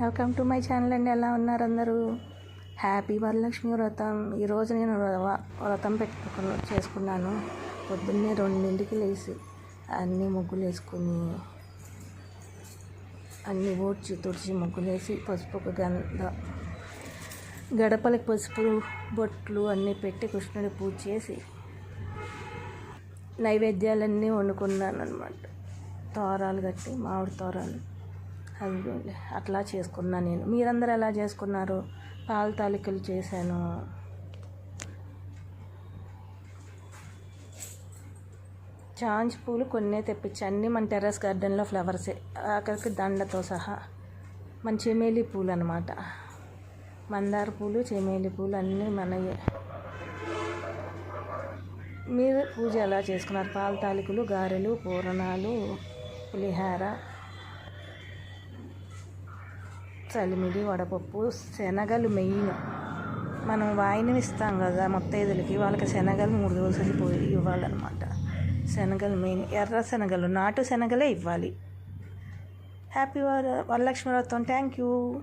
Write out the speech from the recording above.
Welcome to my channel అండి. ఎలా ఉన్నారు అందరూ? హ్యాపీ వరలక్ష్మి వ్రతం. ఈరోజు నేను వ్ర- వ్రతం పెట్టుకున్న చేసుకున్నాను. పొద్దున్నే రెండింటికి లేచి అన్ని ముగ్గులు వేసుకుని అన్ని ఊడ్చి తుడిచి ముగ్గులు వేసి పసుపు గంధ గడపలకు పసుపు బొట్లు అన్నీ పెట్టి కృష్ణుడి పూజ చేసి నైవేద్యాలన్నీ వండుకున్నాను అనమాట తోరాలు కట్టి మామిడి తోరాలు. అట్లా చేసుకున్నాను నేను. మీరందరూ ఎలా చేసుకున్నారు? పాల తాలికలు చేశాను. చాంచ్ పూలు కొన్నే తెప్పించి. అన్నీ మన టెర్రస్ గార్డెన్లో ఫ్లవర్సే. అక్కడికి దండతో సహా మన చెమేలి పూలు అనమాట మందార పూలు చెమేలి పూలు అన్నీ మనయే. మీరు పూజ ఎలా చేసుకున్నారు? పాల తాలికలు గారెలు పూరణాలు పులిహార చలిమిడి వడపప్పు శనగలు మెయిన్. మనం వాయినం ఇస్తాం కదా ముత్తైదులకి వాళ్ళకి శనగలు మూడు రోజులు పోయి ఇవ్వాలన్నమాట. శనగలు మెయిన్. ఎర్ర శనగలు నాటు శనగలే ఇవ్వాలి. హ్యాపీ వర వరలక్ష్మి వ్రతం. Thank you.